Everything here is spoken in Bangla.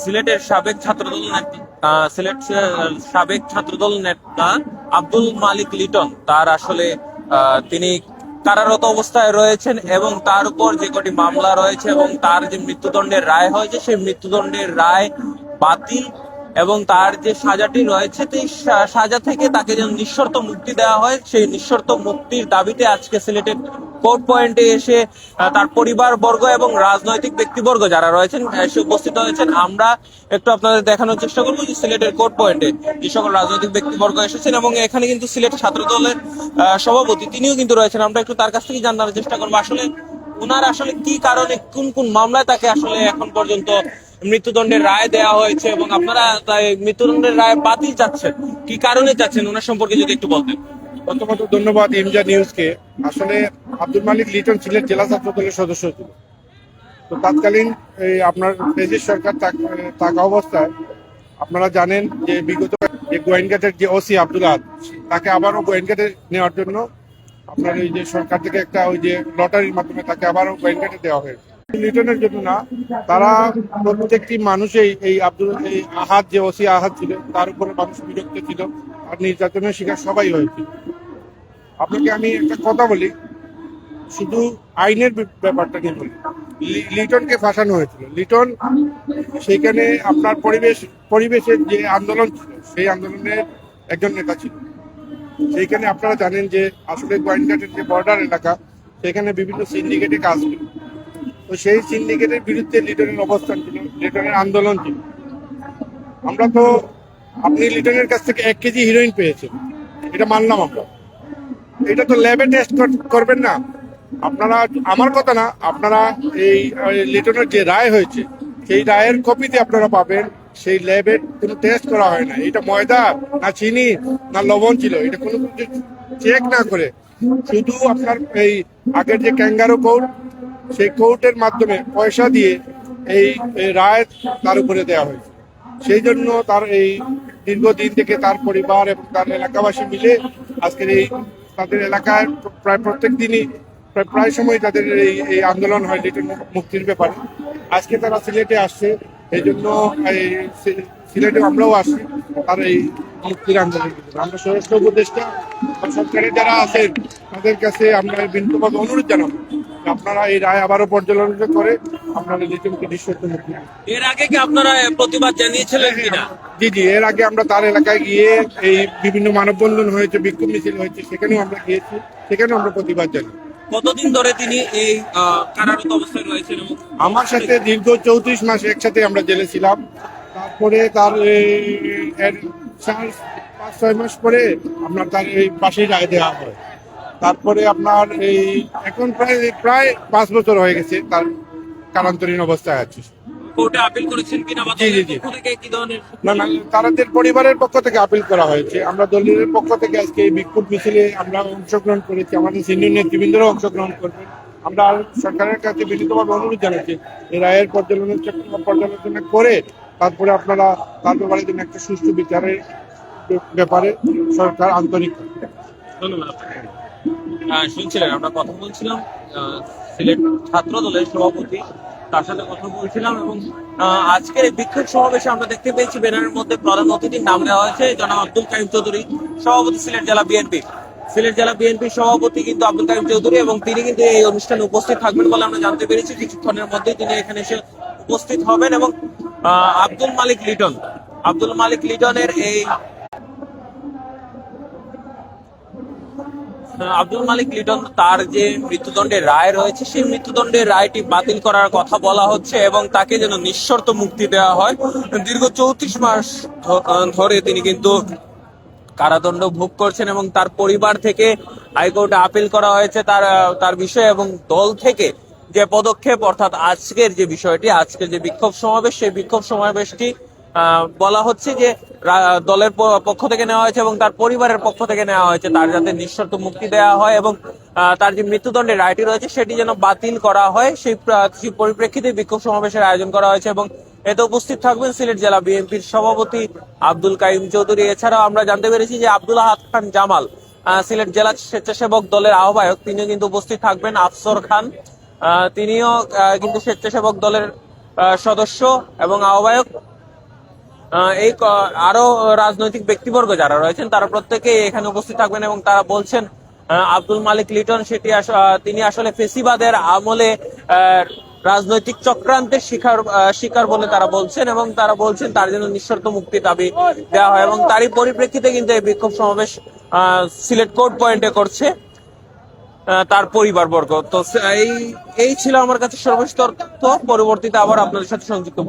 সিলেটের সাবেক ছাত্রদল নেতা সিলেট সাবেক ছাত্রদল নেতা আব্দুল মালিক লিটন, তার আসলে তিনি কারারত অবস্থায় রয়েছেন এবং তার উপর যে কটি মামলা রয়েছে এবং তার যে মৃত্যুদণ্ডের রায় হয়েছে, সেই মৃত্যুদণ্ডের রায় বাতিল এবং তার যে সাজাটি রয়েছে সেই সাজা থেকে তাকে যেন নিঃশর্ত মুক্তি দেওয়া হয়, সেই নিঃশর্ত মুক্তির দাবিতে আজকে সিলেটের কোর্ট পয়েন্টে এসে তার পরিবার বর্গ এবং রাজনৈতিক ব্যক্তিবর্গ যারা রয়েছেন এসে উপস্থিত হয়েছেন। আমরা একটু আপনাদের দেখানোর চেষ্টা করব যে সিলেটের কোর্ট পয়েন্টে যে সকল রাজনৈতিক ব্যক্তিবর্গ এসেছেন এবং এখানে কিন্তু সিলেট ছাত্র দলের সভাপতি তিনিও কিন্তু রয়েছেন। আমরা একটু তার কাছ থেকে জানার চেষ্টা করব আসলে ওনার আসলে কি কারণে, কোন কোন মামলায় তাকে আসলে এখন পর্যন্ত মৃত্যুদণ্ডের রায় দেওয়া হয়েছে এবং আপনারা তাই মৃত্যুদণ্ডের রায় বাতিল চাচ্ছেন। কি কারণে চাচ্ছেন? ওনার সম্পর্কে যদি একটু বলতেন। প্রথমত ধন্যবাদ ইমজা নিউজকে। আসলে আব্দুল মালিক লিটন সিলেট জেলা ছাত্র দলের সদস্য ছিল তো তৎকালীন এই আপনার দেশের সরকার থাক- অবস্থায় আপনারা জানেন যে বিগত যে গোয়েনঘাটের যে ওসি আব্দুল তাকে আবারও গোয়েনঘাটে নেওয়ার জন্য আপনার ওই যে সরকার থেকে একটা ওই যে লটারির মাধ্যমে তাকে আবারও গোয়েনঘাটে দেওয়া হয়েছে। লিটনের জন্য না, তারা প্রত্যেকটি মানুষই এই আব্দুল, এই আহাদ যে ওসি আহাদ ছিল, তার উপরে মানুষ বিরক্ত ছিল আর নির্যাতনের শিকার সবাই হয়েছিল আপনাকে আমি একটা কথা বলি, শুধু আইনের ব্যাপারটা নিয়ে বলি লিটনকে ফাঁসানো হয়েছিল। লিটন সেইখানে আপনার পরিবেশ, পরিবেশের যে আন্দোলন ছিল, সেই আন্দোলনের একজন নেতা ছিল। সেইখানে আপনারা জানেন যে আসলে গোয়েন্দাটের যে বর্ডার এলাকা, সেখানে বিভিন্ন সিন্ডিকেটে কাজ ছিল তো সেই সিন্ডিকেটের বিরুদ্ধে লিটনের অবস্থান ছিল লিটনের আন্দোলন ছিল। আমরা তো, আপনি লিটনের কাছ থেকে এক কেজি হিরোইন পেয়েছেন, এটা মানলাম আমরা। এটা তো ল্যাবে টেস্ট করবেন না। আপনারা, আমার কথা না, আপনারা এই লিটনের যে রায় হয়েছে, সেই রায়ের কপিতে আপনারা পাবেন, সেই ল্যাবে কোনো টেস্ট করা হয় না। এটা ময়দা না চিনি না লবণ ছিল, এটা কোনো চেক না করে। শুধু আপনার এই আগের যে ক্যাঙ্গারো কোর্ট সেই কোর্টের মাধ্যমে পয়সা দিয়ে এই রায় তার উপরে দেওয়া হয়েছে। সেই জন্য তার এই দীর্ঘদিন থেকে তার পরিবার এবং তার এলাকাবাসী মিলে আজকের এই তাদের এলাকায় প্রায় প্রত্যেক দিনই প্রায় সময় তাদের এই এই আন্দোলন হয় লিটন মুক্তির ব্যাপারে। আজকে তারা সিলেটে আসছে এই জন্য এই সিলেটে আমরাও আসছি, তার এই মুক্তির আন্দোলন। আমরা স্বরাষ্ট্র উপদেষ্টা সরকারের যারা আছেন, তাদের কাছে আমরা বিন্দুবাদ অনুরোধ জানাব। আপনারা এই রায় আবারও পর্যালোচনা করে আপনারা লিটনকে মুক্তি এর আগে কি আপনারা প্রতিবাদ জানিয়েছিলেন কিনা? জি জি এর আগে আমরা তার এলাকায় গিয়ে এই বিভিন্ন মানববন্ধন হয়েছে বিক্ষোভ মিছিল হয়েছে সেখানেও আমরা গিয়েছি সেখানেও আমরা প্রতিবাদ জানাই কতদিন ধরে তিনি এই কারারত অবস্থায় রয়েছেন আমার সাথে দীর্ঘ চৌত্রিশ মাস একসাথে আমরা জেলে ছিলাম। তারপরে তার চার পাঁচ ছয় মাস পরে আপনার তার এই পাশেই রায় দেওয়া হয়। তারপরে আপনার এই এখন প্রায় প্রায় পাঁচ বছর হয়ে গেছে তার কারান্তরীণ অবস্থায় আছে। কোর্টে আপিল করেছেন কিনা বা জি, জি, দলের জি। পক্ষ থেকে কি ধরনের না না তাদের পরিবারের পক্ষ থেকে আপিল করা হয়েছে। আমরা দলের পক্ষ থেকে আজকে এই বিক্ষোভ মিছিলে আমরা অংশগ্রহণ করেছি। আমাদের সিনিয়র নেতৃবৃন্দরাও অংশগ্রহণ করবেন। আমরা সরকারের কাছে বিনীতভাবে অনুরোধ জানাচ্ছি এই রায়ের পর্যালোচনা পর্যালোচনা করে তারপরে আপনারা তার ব্যাপারে যেন একটা সুষ্ঠু বিচারের ব্যাপারে সরকার আন্তরিক। ধন্যবাদ আপনাকে। শুনছিলেন, আমরা কথা বলছিলাম সিলেট ছাত্র দলের সভাপতি, তার সাথে কথা বলছিলাম এবং আজকের এই বিক্ষোভ সমাবেশে আমরা দেখতে পেয়েছি ব্যানারের মধ্যে প্রধান অতিথির নাম দেওয়া হয়েছে, জনাব আব্দুল কাইম চৌধুরী, সভাপতি সিলেট জেলা বিএনপি সিলেট জেলা বিএনপি সভাপতি কিন্তু আব্দুল কাইম চৌধুরী এবং তিনি কিন্তু এই অনুষ্ঠানে উপস্থিত থাকবেন বলে আমরা জানতে পেরেছি কিছুক্ষণের মধ্যেই তিনি এখানে এসে উপস্থিত হবেন এবং আব্দুল মালিক লিটন, আব্দুল মালিক লিটনের এই আব্দুল মালিক লিটন তার যে মৃত্যুদণ্ডের রায় রয়েছে, সেই মৃত্যুদণ্ডের রায়টি বাতিল করার কথা বলা হচ্ছে এবং তাকে যেন নিঃশর্ত মুক্তি দেওয়া হয়। দীর্ঘ চৌত্রিশ মাস ধরে তিনি কিন্তু কারাদণ্ড ভোগ করছেন এবং তার পরিবার থেকে হাইকোর্টে আপিল করা হয়েছে তার তার বিষয়ে এবং দল থেকে যে পদক্ষেপ, অর্থাৎ আজকের যে বিষয়টি, আজকের যে বিক্ষোভ সমাবেশ, সেই বিক্ষোভ সমাবেশটি বলা হচ্ছে যে দলের পক্ষ থেকে নেওয়া হয়েছে এবং তার পরিবারের পক্ষ থেকে নেওয়া হয়েছে। তার যাতে নিঃশর্ত মুক্তি দেওয়া হয় এবং তার যে মৃত্যুদণ্ডের রায়টি রয়েছে সেটি যেন বাতিল করা হয় সেই পরিপ্রেক্ষিতে বিক্ষোভ সমাবেশের আয়োজন করা হয়েছে এবং এতে উপস্থিত থাকবেন সিলেট জেলা বিএনপির সভাপতি আব্দুল কাইম চৌধুরী। এছাড়াও আমরা জানতে পেরেছি যে আব্দুল আহাদ খান জামাল সিলেট জেলা স্বেচ্ছাসেবক দলের আহ্বায়ক। তিনিও কিন্তু উপস্থিত থাকবেন আফসর খান। তিনিও কিন্তু স্বেচ্ছাসেবক দলের সদস্য এবং আহ্বায়ক। আহ, এই আরও রাজনৈতিক ব্যক্তিবর্গ যারা রয়েছেন, তারা প্রত্যেকেই এখানে উপস্থিত থাকবেন এবং তারা বলছেন আব্দুল মালিক লিটন, সেটি তিনি আসলে ফেসিবাদের আমলে রাজনৈতিক চক্রান্তের শিকার শিকার বলে তারা বলছেন এবং তারা বলছেন তার জন্য নিঃশর্ত মুক্তি দাবি দেওয়া হয় এবং তারই পরিপ্রেক্ষিতে কিন্তু এই বিক্ষোভ সমাবেশ সিলেট কোর্ট পয়েন্টে করছে তার পরিবারবর্গ। তো এই এই ছিল আমার কাছে সর্বশেষ তথ্য। পরবর্তীতে আবার আপনাদের সাথে সংযুক্ত